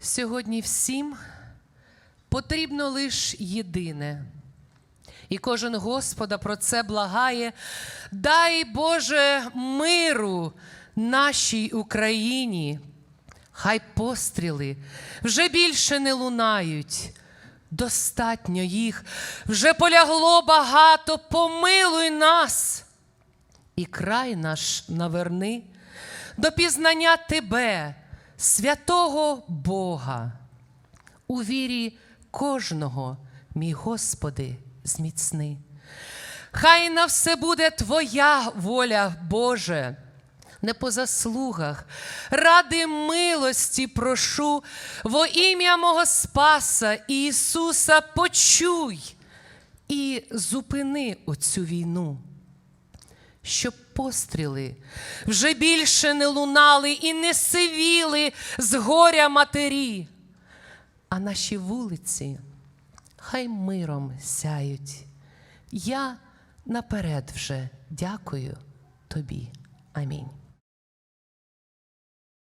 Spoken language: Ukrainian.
Сьогодні всім потрібно лише єдине. І кожен Господа про це благає. Дай Боже миру нашій Україні. Хай постріли вже більше не лунають. Достатньо їх, вже полягло багато, помилуй нас. І край наш наверни до пізнання Тебе, святого Бога. У вірі кожного, мій Господи, зміцни. Хай на все буде Твоя воля, Боже, не по заслугах, ради милості прошу, во ім'я мого Спаса Ісуса почуй і зупини оцю війну щоб постріли вже більше не лунали і не сивіли з горя матері, а наші вулиці хай миром сяють. Я наперед вже дякую тобі. Амінь.